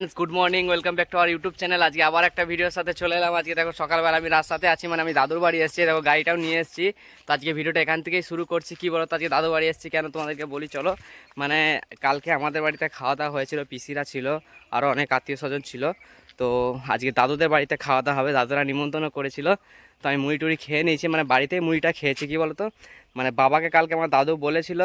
Good morning welcome back to our YouTube channel আজকে আবার একটা ভিডিওর সাথে চলে এলাম। আজকে দেখো, সকালবেলা আমি রাস্তাতে আছি মানে আমি দাদুর বাড়ি এসেছি, দেখো, গাড়িটাও নিয়ে এসেছি। তো আজকে ভিডিওটা এখান থেকেই শুরু করছি। কি বলো তো আজকে দাদু বাড়ি এসেছি কেন তোমাদেরকে বলি, চলো। মানে কালকে আমাদের বাড়িতে খাওয়া দাওয়া হয়েছিল, পিসিরা ছিল আরও অনেক আত্মীয় স্বজন ছিল। তো আজকে দাদুদের বাড়িতে খাওয়া দাওয়া হবে, দাদুরা নিমন্ত্রণ করেছিল। তো আমি মুড়ি টুড়ি খেয়ে নিয়েছি মানে বাড়িতেই মুড়িটা খেয়েছি, কি বলো তো মানে বাবাকে কালকে আমার দাদু বলেছিল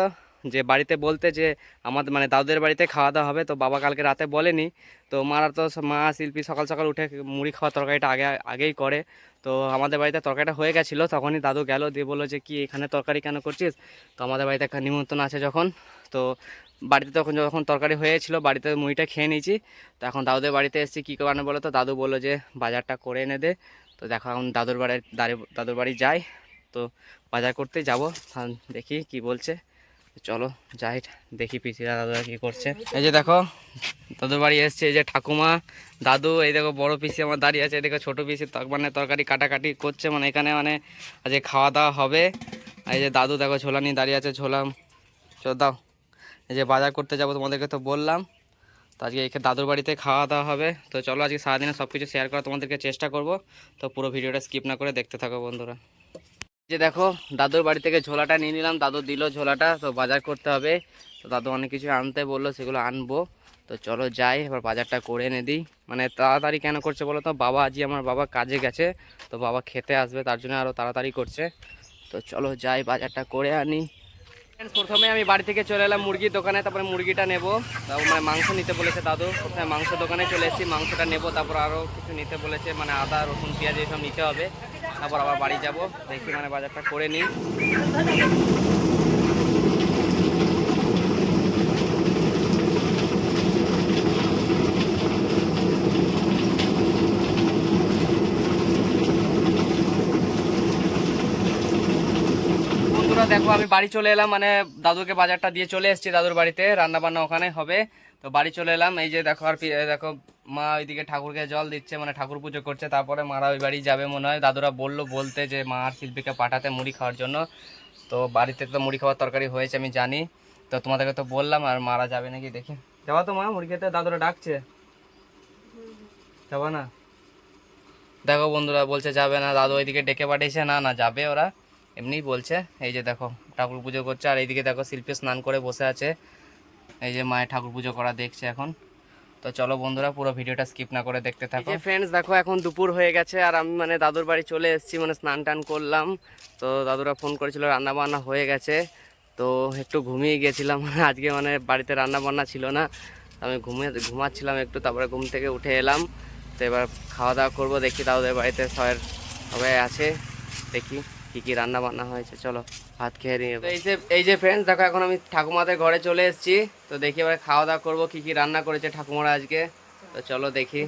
যে বাড়িতে বলতে যে আমাদের মানে দাদুদের বাড়িতে খাওয়া দাওয়া হবে, তো বাবা কালকে রাতে বলেনি। তো মারা তো মা শিল্পী সকাল সকাল উঠে মুড়ি খাওয়া তরকারিটা আগে, আগেই করে। তো আমাদের বাড়িতে তরকারিটা হয়ে গেছিল, তখনই দাদু গেল, দিয়ে বলল যে, কি এখানে তরকারি কেন করছিস? তো আমাদের বাড়িতে একটা নিমন্ত্রণ আছে যখন। তো বাড়িতে তখন যখন তরকারি হয়েছিল, বাড়িতে মুড়িটা খেয়ে নিয়েছি। তো এখন দাদুদের বাড়িতে এসেছি, কী কারণে বলো তো? দাদু বলল যে, বাজারটা করে এনে দে। তো দেখো এখন দাদুর দাঁড়ি দাদুর বাড়ি যাই। তো বাজার করতে যাব দেখি কি বলছে। চলো যাই, দেখি পিসিরা দাদুরা কি করছে। এই যে দেখো, দাদুর বাড়ি এসছে, এই যে ঠাকুমা, দাদু, এই দেখো বড় পিসি আমার দাঁড়িয়ে আছে, এই দেখো ছোটো পিসি মানে তরকারি কাটাকাটি করছে মানে এখানে মানে আজকে খাওয়া দাওয়া হবে। এই যে দাদু দেখো ছোলা নিয়ে দাঁড়িয়ে আছে, ছোলা। চলো দাও, এই যে বাজার করতে যাব তোমাদেরকে তো বললাম। তো আজকে এখানে দাদুর বাড়িতে খাওয়া দাওয়া হবে। তো চলো আজকে সারাদিনে সব কিছু শেয়ার করা তোমাদেরকে চেষ্টা করব। তো পুরো ভিডিওটা স্কিপ না করে দেখতে থাকো বন্ধুরা। যে দেখো, দাদুর বাড়ি থেকে ঝোলাটা নিয়ে নিলাম। দাদু দিল ঝোলাটা, তো বাজার করতে হবে। তো দাদু অনেক কিছু আনতে বলল, সেগুলো আনব। তো চলো যাই, এবার বাজারটা করে এনে দিই। মানে তাড়াতাড়ি কেন করছে বলো তো? বাবা আজই আমার বাবা কাজে গেছে, তো বাবা খেতে আসবে, তার জন্য আরও তাড়াতাড়ি করছে। তো চলো যাই, বাজারটা করে আনি। প্রথমে আমি বাড়ি থেকে চলে এলাম মুরগির দোকানে, তারপরে মুরগিটা নেব। তারপর মানে মাংস নিতে বলেছে দাদু। প্রথমে মাংস দোকানে চলে এসেছি, মাংসটা নেব, তারপর আরও কিছু নিতে বলেছে মানে আদা, রসুন, পেঁয়াজ এসব নিতে হবে। তারপর আবার বাড়ি যাব। দেখি মানে বাজারটা করে নিই। দেখো আমি বাড়ি চলে এলাম। মানে দাদুকে বাজারটা দিয়ে চলে এসেছি। দাদুর বাড়িতে রান্না বান্না ওখানে হবে। তো বাড়ি চলে এলাম। এই যে দেখো আর দেখো মা ওইদিকে ঠাকুরকে জল দিচ্ছে মানে ঠাকুর পুজো করছে। তারপরে মারা ওই বাড়ি যাবে মনে হয়। দাদুরা বলল, বলতে যে মা আর শিল্পীকে পাঠাতে মুড়ি খাওয়ার জন্য। তো বাড়িতে তো মুড়ি খাওয়ার তরকারি হয়েছে, আমি জানি। তো তোমাদেরকে তো বললাম, আর মারা যাবে নাকি দেখি। যাবা তো মা, মুড়ি খেতে। দাদুরা ডাকছে। যাবা না? দেখো বন্ধুরা, বলছে যাবে না। দাদু ওইদিকে ডেকে পাঠিয়েছে। না না, যাবে ওরা। এমনিই বলছে। এই যে দেখো, ঠাকুর পুজো করছে। আর এইদিকে দেখো, শিল্পী স্নান করে বসে আছে। এই যে মায়ের ঠাকুর পুজো করা দেখছে এখন। তো চলো বন্ধুরা পুরো ভিডিওটা স্কিপ না করে দেখতে থাকো। ফ্রেন্ডস দেখো এখন দুপুর হয়ে গেছে আর আমি মানে দাদুর বাড়ি চলে এসেছি মানে স্নান টান করলাম। তো দাদুরা ফোন করেছিল রান্না বান্না হয়ে গেছে। তো একটু ঘুমিয়ে গিয়েছিলাম আজকে মানে বাড়িতে রান্না বান্না ছিল না। আমি ঘুমিয়ে ঘুমাচ্ছিলাম একটু তারপরে ঘুম থেকে উঠে এলাম। তো এবার খাওয়া দাওয়া করব দেখি দাদুদের বাড়িতে সবাই সবাই আছে দেখি। কি কি রান্না বান্না হয়েছে চলো ভাত খেয়ে নিয়ে এই যে এই যে ফ্রেন্ডস দেখো এখন আমি ঠাকুমাদের ঘরে চলে এসেছি। তো দেখি এবার খাওয়া দাওয়া করব কি কি রান্না করেছে ঠাকুমারা আজকে। তো চলো দেখি।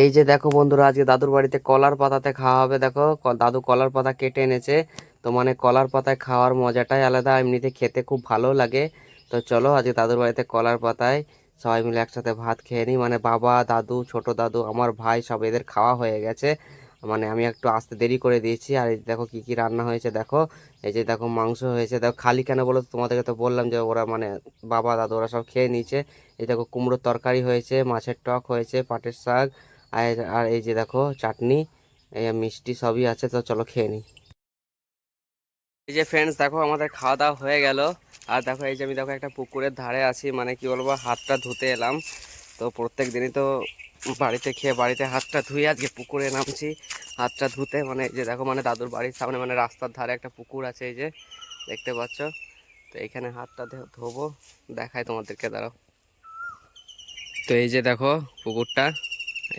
এই যে দেখো বন্ধুরা আজকে দাদুর বাড়িতে কলার পাতাতে খাওয়া হবে দেখো। দাদু কলার পাতা কেটে এনেছে। তো মানে কলার পাতায় খাওয়ার মজাটাই আলাদা এমনিতে খেতে খুব ভালো লাগে। তো চলো আজকে দাদুর বাড়িতে কলার পাতায় সবাই মিলে একসাথে ভাত খেয়ে নিই। মানে বাবা দাদু ছোট দাদু আমার ভাই সব এদের খাওয়া হয়ে গেছে। মানে আমি একটু আসতে দেরি করে দিয়েছি। আর এই দেখো কি কি রান্না হয়েছে দেখো। এই যে দেখো মাংস হয়েছে। দেখো খালি কেন বলো তোমাদেরকে তো বললাম যে ওরা মানে বাবা, দাদু ওরা সব খেয়ে নিয়েছে। এই দেখো কুমড়োর তরকারি হয়েছে, মাছের টক হয়েছে, পাটের শাক। আর আর এই যে দেখো চাটনি, এই মিষ্টি সবই আছে। তো চলো খেয়ে নিই। এই যে ফ্রেন্ডস দেখো আমাদের খাওয়া দাওয়া হয়ে গেল। আর দেখো এই যে আমি দেখো একটা পুকুরের ধারে আছি। মানে কি বলব, হাতটা ধুতে এলাম। তো প্রত্যেক দিনই তো বাড়িতে খেয়ে বাড়িতে হাতটা ধুয়ে আজকে পুকুরে নামছি। হাতটা ধুতে মানে যে দেখো মানে দাদুর বাড়ির সামনে মানে রাস্তার ধারে একটা পুকুর আছে এই যে, দেখতে পাচ্ছ? তো এখানে হাতটা ধোবো দেখায় তোমাদেরকে, দাঁড়াও। তো এই যে দেখো পুকুরটা,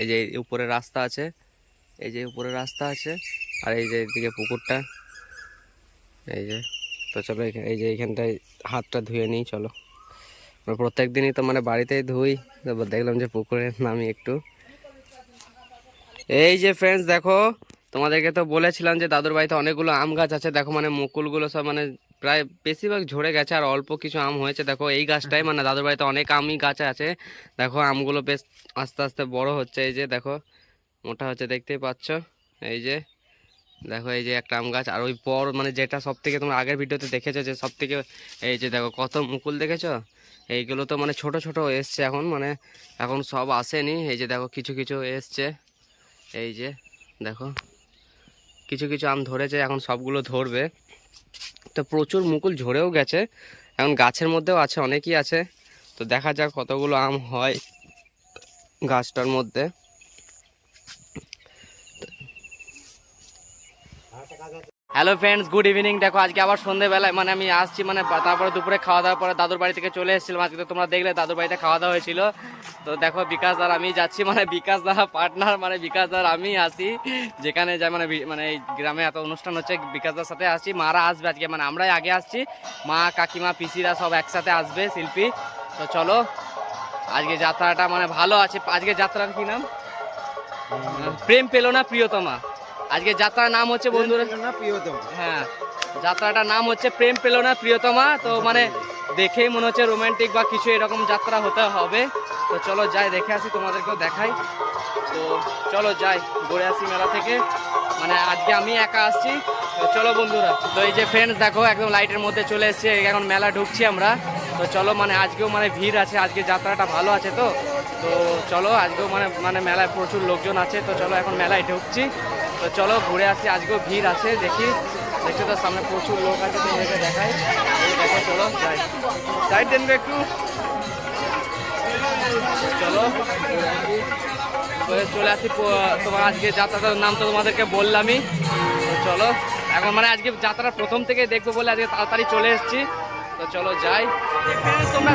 এই যে উপরে রাস্তা আছে, এই যে উপরে রাস্তা আছে, আর এই যে এদিকে পুকুরটা, এই যে। তো চলো এই যে এইখানটায় হাতটা ধুয়ে নিই, চলো। প্রত্যেক দিনই তো মানে বাড়িতেই ধুই তারপর দেখলাম যে পুকুরে নামি একটু। এই যে ফ্রেন্ডস দেখো, তোমাদেরকে তো বলেছিলাম যে দাদুর বাড়িতে অনেকগুলো আম গাছ আছে। দেখো মানে মুকুলগুলো সব মানে প্রায় বেশিরভাগ ঝরে গেছে আর অল্প কিছু আম হয়েছে। দেখো, এই গাছটাই মানে দাদুর বাড়িতে অনেক আমই গাছ আছে। দেখো, আমগুলো বেশ আস্তে আস্তে বড় হচ্ছে। এই যে দেখো, মোটা হচ্ছে, দেখতেই পাচ্ছ। এই যে, দেখো, এই যে একটা আম গাছ। আর ওই বড় মানে যেটা সব থেকে তোমরা আগের ভিডিওতে দেখেছ যে সব থেকে এই যে দেখো, কত মুকুল দেখেছ? এইগুলো তো মানে ছোট ছোট এসছে এখন মানে এখন সব আসেনি। এই যে দেখো কিছু কিছু এসছে। এই যে দেখো, কিছু কিছু আম ধরেছে, এখন সবগুলো ধরবে। তো প্রচুর মুকুল ঝরেও গেছে। এখন গাছের মধ্যেও আছে, অনেকই আছে। তো দেখা যাক কতগুলো আম হয় গাছটার মধ্যে। হ্যালো ফ্রেন্ডস গুড ইভিনিং দেখো আজকে আবার সন্ধেবেলায় মানে আমি আসছি মানে তারপরে দুপুরে খাওয়া দাওয়ার পরে দাদুর বাড়ি থেকে চলে এসেছিলাম। আজকে তো তোমরা দেখলে দাদুর বাড়িতে খাওয়া দাওয়া হয়েছিল। তো দেখো বিকাশ দার আমি যাচ্ছি মানে বিকাশ দা পার্টনার মানে বিকাশ দার আমি আসি। যেখানে যাই মানে মানে এই গ্রামে এত অনুষ্ঠান হচ্ছে বিকাশ দার সাথে আসছি। মারা আসবে আজকে মানে আমরাই আগে আসছি। মা কাকিমা পিসিরা সব একসাথে আসবে শিল্পী। তো চলো আজকে যাত্রাটা মানে ভালো আছে। আজকে যাত্রার কি নাম? প্রেম পেল না প্রিয়তমা। আজকে যাত্রার নাম হচ্ছে বন্ধুরা প্রিয়তম। হ্যাঁ যাত্রাটার নাম হচ্ছে প্রেম পেল না প্রিয়তমা। তো মানে দেখেই মনে হচ্ছে রোমান্টিক বা কিছু এরকম যাত্রা হতে হবে। তো চলো যাই দেখে আসি তোমাদেরকেও দেখাই। তো চলো যাই ঘুরে আসি মেলা থেকে। মানে আজকে আমি একা আসছি। তো চলো বন্ধুরা তো এই যে ফ্রেন্ডস দেখো একদম লাইটের মধ্যে চলে এসেছে। এখন মেলা ঢুকছি আমরা। তো চলো মানে আজকেও মানে ভিড় আছে আজকে যাত্রাটা ভালো আছে তো। তো চলো, আজকেও মানে মানে মেলায় প্রচুর লোকজন আছে, তো চলো এখন মেলায় ঢুকছি। তো চলো, ঘুরে আসি, আজকেও ভিড় আছে, দেখি। দেখছ তো, সামনে প্রচুর লোক আছে, তো এদেরকে দেখাই। দেখো, চলো, যাই। সাইড দেন একটু। চলো চলে আসি তোমার আজকে যাত্রাটার নাম তো তোমাদেরকে বললামই। তো চলো, এখন মানে আজকে যাত্রা প্রথম থেকে দেখব বলে আজকে তাড়াতাড়ি চলে এসেছি। তো চলো, যাই।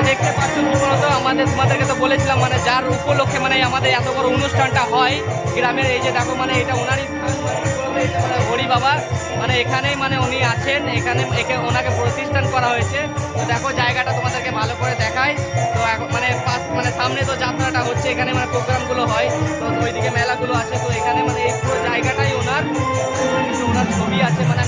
দেখতে পাচ্ছ মূলত আমাদের তোমাদেরকে তো বলেছিলাম মানে যার উপলক্ষে মানে আমাদের এত বড় অনুষ্ঠানটা হয় গ্রামের, এই যে দেখো মানে এটা ওনারই মানে কি মানে হরি বাবা মানে এখানেই মানে উনি আছেন, এখানে একে ওনাকে প্রতিষ্ঠান করা হয়েছে। তো দেখো জায়গাটা তোমাদেরকে ভালো করে দেখায় তো এখন মানে পাশ মানে সামনে তো যাত্রাটা হচ্ছে, এখানে মানে প্রোগ্রামগুলো হয়, তো ওইদিকে মেলাগুলো আছে, তো এখানে মানে এই পুরো জায়গাটাই ওনার ওনার ছবি আছে মানে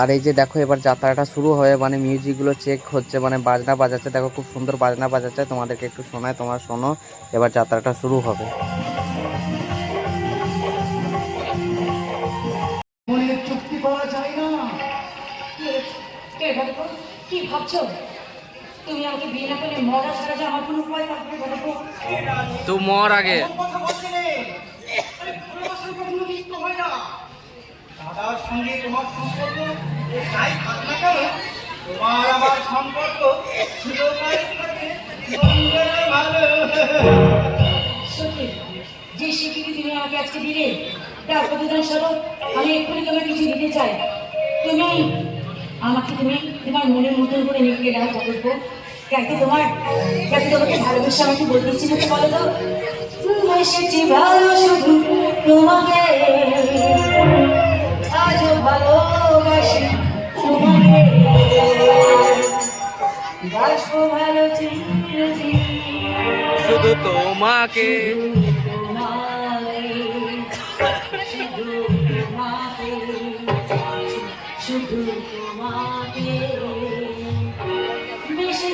আর এই যে দেখো এবার যাত্রাটা শুরু হয়ে মানে মিউজিকগুলো চেক হচ্ছে মানে বাজনা বাজাচ্ছে। দেখো খুব সুন্দর বাজনা বাজাচ্ছে। তোমাদেরকে একটু শোনায় তোমরা শোনো। এবার যাত্রাটা শুরু হবে। চুক্তি করা যায় না। কি ভাবছ? তুমি আমাকে বিয়ে না করলে মরা ছাড়া যে আমার কোনো উপায় থাকবে তো? মর আগে। কথা বলছিলে। দাদার সঙ্গে তোমার সম্পর্ক যাই থাক না কেন? তোমার আমার সম্পর্ক যে স্বীকৃতি তুমি আমাকে আজকে দিলে, তার প্রতিদান স্বরূপ আমি এক্ষুনি তোমার কিছু দিতে চাই। তুমি আমাকে তুমি তোমার মনের মতন করে নিয়ে নাও ঠাকুরপো যাতে তোমার, যাতে তোমাকে ভালোবেসে আমাকে বলতে ইচ্ছে বলো তো। তোমাকে। বাসবো ভালো চিরদিন। শুধু তোমাকে। শুধু তোমাকে। বেশি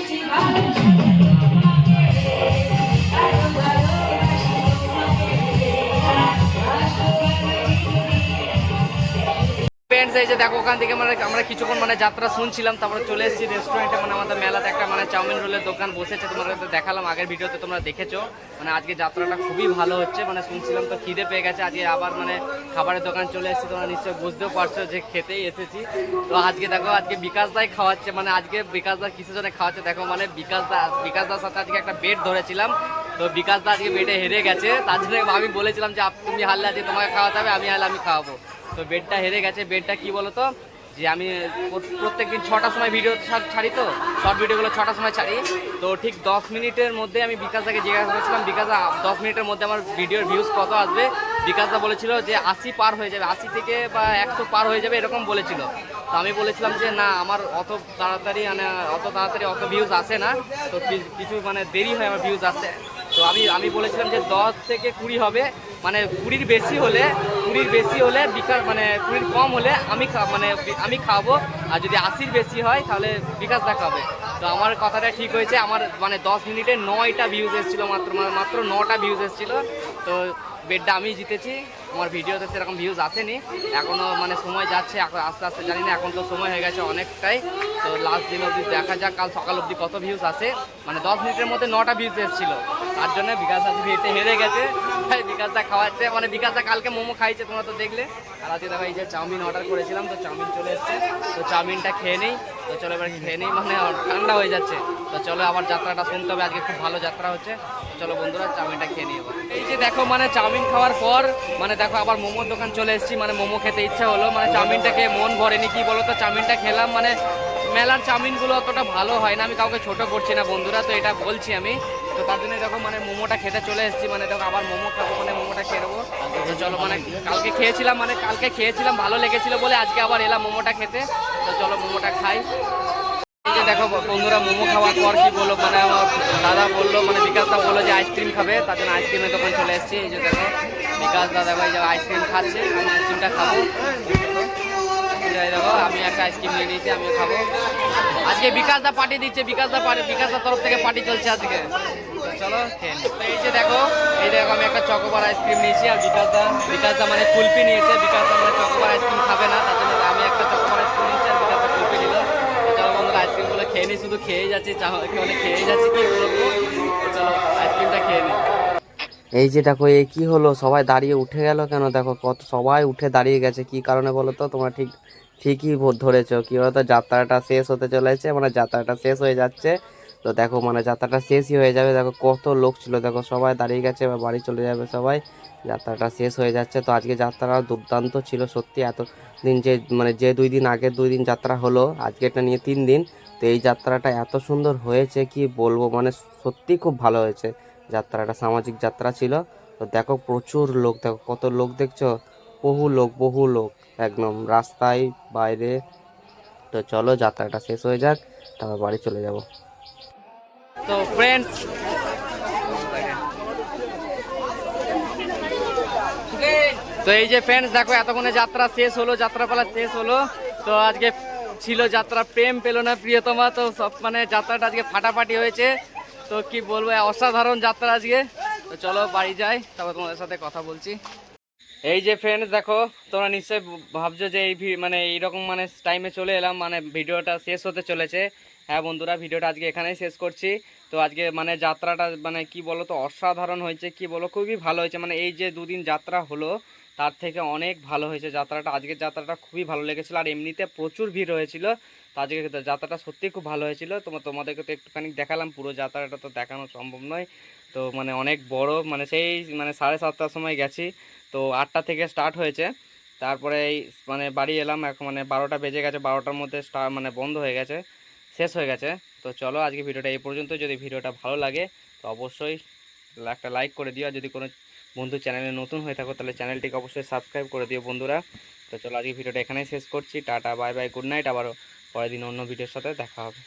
ফ্রেন্ডস এই যে দেখো, ওখান থেকে মানে আমরা কিছুক্ষণ মানে যাত্রা শুনছিলাম, তারপরে চলে এসেছি রেস্টুরেন্টে মানে আমাদের মেলাতে একটা মানে চাউমিন রোলের দোকান বসেছে, তোমাদের দেখালাম, আগের ভিডিওতে তোমরা দেখেছ। মানে আজকে যাত্রাটা খুবই ভালো হচ্ছে মানে শুনছিলাম তো খিদে পেয়ে গেছে, আজকে আবার মানে খাবারের দোকান চলে এসেছি, তোমরা নিশ্চয়ই বুঝতেও পারছ যে খেতেই এসেছি। তো আজকে দেখো, আজকে বিকাশ দাই খাওয়াচ্ছে মানে আজকে বিকাশ দা কিছু জনে খাওয়াচ্ছে, দেখো মানে বিকাশ দা, বিকাশ দার সাথে আজকে একটা বেড ধরেছিলাম। তো বিকাশ দা আজকে বেডে হেরে গেছে, তার জন্য আমি বলেছিলাম যে তুমি হারলে আজকে তোমাকে খাওয়াতে হবে, আমি হারলে আমি খাওয়াবো। তো বেডটা হেরে গেছে। বেডটা কি বলো তো যে আমি প্রত্যেক দিন ছটার সময় ভিডিও ছাড়ি তো? শর্ট ভিডিওগুলো ছটার সময় ছাড়ি। তো ঠিক দশ মিনিটের মধ্যে আমি বিকাশদাকে জিজ্ঞাসা করেছিলাম বিকাশ দশ মিনিটের মধ্যে আমার ভিডিওর ভিউজ কত আসবে? বিকাশদা বলেছিল যে, আশি পার হয়ে যাবে। আশি থেকে বা একশো পার হয়ে যাবে, এরকম বলেছিল। তো আমি বলেছিলাম যে, না, আমার অত তাড়াতাড়ি মানে অত তাড়াতাড়ি অত ভিউজ আসে না। তো কিছু মানে দেরি হয় আমার ভিউজ আসতে। তো আমি আমি বলেছিলাম যে দশ থেকে কুড়ি হবে। মানে কুড়ির বেশি হলে, কুড়ির বেশি হলে বিকাশ মানে কুড়ির কম হলে আমি মানে আমি খাব। আর যদি আশির বেশি হয়, তাহলে বিকাশ দা খাবে তো আমার কথাটা ঠিক হয়েছে। আমার মানে দশ মিনিটে নয়টা ভিউজ এসেছিল মাত্র মানে মাত্র নটা ভিউজ এসেছিল। তো বেডটা আমি জিতেছি। আমার ভিডিওতে সেরকম ভিউজ আসেনি। এখনও মানে সময় যাচ্ছে। এখন আস্তে আস্তে জানি না, এখন তো সময় হয়ে গেছে অনেকটাই। তো লাস্ট দিন অবধি দেখা যাক, কাল সকাল অবধি কত ভিউজ আসে। মানে দশ মিনিটের মধ্যে নটা ভিউজ এসেছিল। তার জন্য বিকাশ আজকে হেঁটে হেরে গেছে। তাই বিকাশদা খাওয়াচ্ছে। মানে বিকাশদা কালকে মোমো খাইছে, তোমরা তো দেখলে। আর আজকে দেখো, এই যে চাউমিন অর্ডার করেছিলাম, তো চাউমিন চলে এসছে। তো চাউমিনটা খেয়ে নেই। তো চলো এবার খেয়ে নেই মানে ঠান্ডা হয়ে যাচ্ছে। তো চলো আবার যাত্রাটা শুনতে হবে। আজকে খুব ভালো যাত্রা হচ্ছে। চলো বন্ধুরা, চাউমিনটা খেয়ে নিয়ে এবার। এই যে দেখো মানে চাউমিন খাওয়ার পর মানে দেখো, আবার মোমোর দোকান চলে এসেছি। মানে মোমো খেতে ইচ্ছা হলো। মানে চাউমিনটা খেয়ে মন ভরেনি, কি বলো তো চাউমিনটা খেলাম মানে মেলার চাউমিনগুলো অতটা ভালো হয় না, আমি কাউকে ছোট করছি না বন্ধুরা, তো এটা বলছি আমি। তো তার জন্য দেখো মানে মোমোটা খেতে চলে এসেছি মানে দেখো আবার মোমো খাব মানে মোমোটা খেয়ে নেব। তো চলো মানে কালকে খেয়েছিলাম মানে কালকে খেয়েছিলাম, ভালো লেগেছিল বলে আজকে আবার এলাম মোমোটা খেতে। তো চলো মোমোটা খাই। দেখো বন্ধুরা, মোমো খাওয়ার পর কি বলল মানে আমার দাদা বলল মানে বিকাশ দা বলল যে আইসক্রিম খাবে, তার জন্য আইসক্রিমের দোকান চলে এসেছি। এই যে দেখো, বিকাশ দাদা এই যে আইসক্রিম খাচ্ছে, আমি আইসক্রিমটা খাব। আমি একটা আইসক্রিম নিয়ে নিয়েছি, আমিও আজকে বিকাশ দা পার্টি দিচ্ছে, বিকাশ দা পার্টি বিকাশ দার তরফ থেকে পার্টি চলছে আজকে। চলো এই যে দেখো, এই দেখো, আমি একটা চকোবার আইসক্রিম নিয়েছি, আর বিকাশ দা বিকাশ দা মানে কুলপি নিয়েছে, বিকাশ দা মানে চকোবার আইসক্রিম খাবে না, তার জন্য আমি একটা চকোবার আইসক্রিম নিয়েছি, আর বিকাশ দা কুলপি নিল। চলো বন্ধুরা আইসক্রিমগুলো খেয়ে নিই শুধু খেয়েই যাচ্ছি মানে খেয়েই যাচ্ছি, কি বলব? চলো আইসক্রিমটা খেয়ে নিই এই যে দেখো এই কি হলো? সবাই দাঁড়িয়ে উঠে গেল কেন? দেখো, কত সবাই উঠে দাঁড়িয়ে গেছে, কি কারণে বলো তো? তোমরা ঠিক ঠিকই ধরেছো। কি বলতো? যাত্রাটা শেষ হতে চলেছে মানে যাত্রাটা শেষ হয়ে যাচ্ছে। তো দেখো মানে যাত্রাটা শেষই হয়ে যাবে। দেখো, কত লোক ছিল। দেখো, সবাই দাঁড়িয়ে গেছে এবার বাড়ি চলে যাবে সবাই। যাত্রাটা শেষ হয়ে যাচ্ছে। তো আজকে যাত্রা দুর্দান্ত ছিল, সত্যি। এত দিন যে মানে যে দুই দিন আগে দুই দিন যাত্রা হলো, আজকে এটা নিয়ে তিন দিন। তো এই যাত্রাটা এত সুন্দর হয়েছে, কি বলব? মানে সত্যি খুব ভালো হয়েছে। যাত্রাটা সামাজিক যাত্রা ছিল। তো দেখো, প্রচুর লোক। দেখো, কত লোক দেখছ? বহু লোক বহু লোক। একদম রাস্তায় বাইরে। তো চলো, যাত্রাটা শেষ হয়ে যাক, তারপর বাড়ি চলে যাব। তো ফ্রেন্ডস তো এই যে ফ্রেন্ডস দেখো, এতক্ষণে যাত্রা শেষ হলো যাত্রাপালা শেষ হলো। তো আজকে ছিল যাত্রা, প্রেম পেল না প্রিয়তমা। তো সব মানে যাত্রাটা আজকে ফাটাফাটি হয়েছে। তো কি বলব, অসাধারণ যাত্রা আজকে। তো চলো, বাড়ি যাই, তারপর তোমাদের সাথে কথা বলছি। এই যে ফ্রেন্ডস দেখো, তোমরা নিশ্চয়ই ভাবছ যে এই মানে এইরকম মানে টাইমে চলে এলাম মানে ভিডিওটা শেষ হতে চলেছে। হ্যাঁ বন্ধুরা, ভিডিওটা আজকে এখানেই শেষ করছি। তো আজকে মানে যাত্রাটা মানে কি বলো তো অসাধারণ হয়েছে, কি বলো খুবই ভালো হয়েছে। মানে এই যে দুদিন যাত্রা হলো, তার থেকে অনেক ভালো হয়েছে যাত্রাটা। আজকের যাত্রাটা খুবই ভালো লেগেছিলো, আর এমনিতে প্রচুর ভিড় হয়েছিল। তো আজকে যাত্রাটা সত্যিই খুব ভালো হয়েছিল। তোমার তোমাদেরকে তো একটুখানি দেখালাম, পুরো যাত্রাটা তো দেখানো সম্ভব নয়। তো মানে অনেক বড় মানে সেই মানে সাড়ে সাতটার সময় গেছি। তো আটটা থেকে স্টার্ট হয়েছে। তারপরে এই মানে বাড়ি এলাম এখন মানে বারোটা বেজে গেছে, বারোটার মধ্যে স্টার মানে বন্ধ হয়ে গেছে, শেষ হয়ে গেছে। তো চলো আজকে ভিডিওটা এই পর্যন্ত যদি ভিডিওটা ভালো লাগে, তো অবশ্যই একটা লাইক করে দিও। আর যদি কোনো বন্ধু চ্যানেলে নতুন হয়ে থাকো, তাহলে চ্যানেলটিকে অবশ্যই সাবস্ক্রাইব করে দিও বন্ধুরা। তো চলো আজকে ভিডিওটা এখানেই শেষ করছি। Tata bye bye good night আবারও পরের দিন অন্য ভিডিওর সাথে দেখা হবে।